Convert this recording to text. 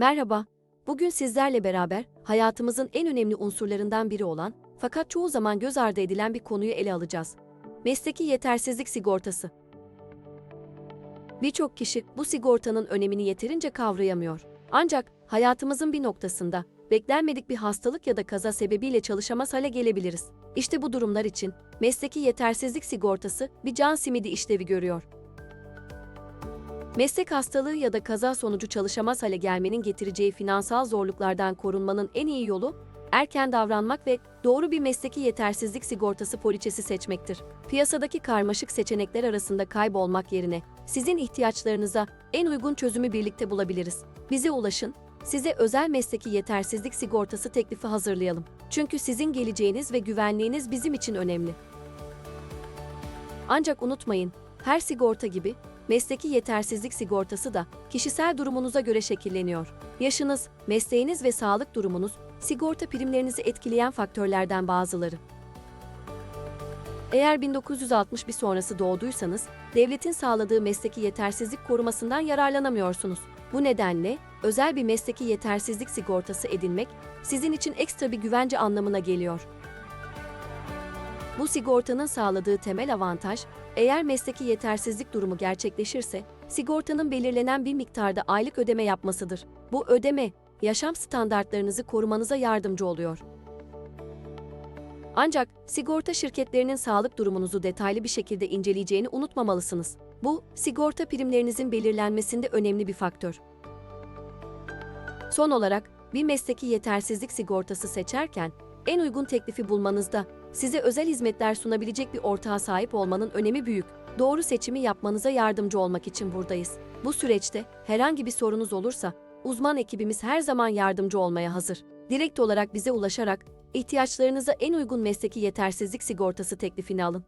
Merhaba. Bugün sizlerle beraber hayatımızın en önemli unsurlarından biri olan fakat çoğu zaman göz ardı edilen bir konuyu ele alacağız. Mesleki yetersizlik sigortası. Birçok kişi bu sigortanın önemini yeterince kavrayamıyor. Ancak hayatımızın bir noktasında beklenmedik bir hastalık ya da kaza sebebiyle çalışamaz hale gelebiliriz. İşte bu durumlar için mesleki yetersizlik sigortası bir can simidi işlevi görüyor. Meslek hastalığı ya da kaza sonucu çalışamaz hale gelmenin getireceği finansal zorluklardan korunmanın en iyi yolu, erken davranmak ve doğru bir mesleki yetersizlik sigortası poliçesi seçmektir. Piyasadaki karmaşık seçenekler arasında kaybolmak yerine sizin ihtiyaçlarınıza en uygun çözümü birlikte bulabiliriz. Bize ulaşın, size özel mesleki yetersizlik sigortası teklifi hazırlayalım. Çünkü sizin geleceğiniz ve güvenliğiniz bizim için önemli. Ancak unutmayın, her sigorta gibi mesleki yetersizlik sigortası da kişisel durumunuza göre şekilleniyor. Yaşınız, mesleğiniz ve sağlık durumunuz sigorta primlerinizi etkileyen faktörlerden bazıları. Eğer 1961 sonrası doğduysanız, devletin sağladığı mesleki yetersizlik korumasından yararlanamıyorsunuz. Bu nedenle özel bir mesleki yetersizlik sigortası edinmek sizin için ekstra bir güvence anlamına geliyor. Bu sigortanın sağladığı temel avantaj, eğer mesleki yetersizlik durumu gerçekleşirse, sigortanın belirlenen bir miktarda aylık ödeme yapmasıdır. Bu ödeme, yaşam standartlarınızı korumanıza yardımcı oluyor. Ancak sigorta şirketlerinin sağlık durumunuzu detaylı bir şekilde inceleyeceğini unutmamalısınız. Bu, sigorta primlerinizin belirlenmesinde önemli bir faktör. Son olarak, bir mesleki yetersizlik sigortası seçerken en uygun teklifi bulmanızda size özel hizmetler sunabilecek bir ortağa sahip olmanın önemi büyük. Doğru seçimi yapmanıza yardımcı olmak için buradayız. Bu süreçte herhangi bir sorunuz olursa uzman ekibimiz her zaman yardımcı olmaya hazır. Direkt olarak bize ulaşarak ihtiyaçlarınıza en uygun mesleki yetersizlik sigortası teklifini alın.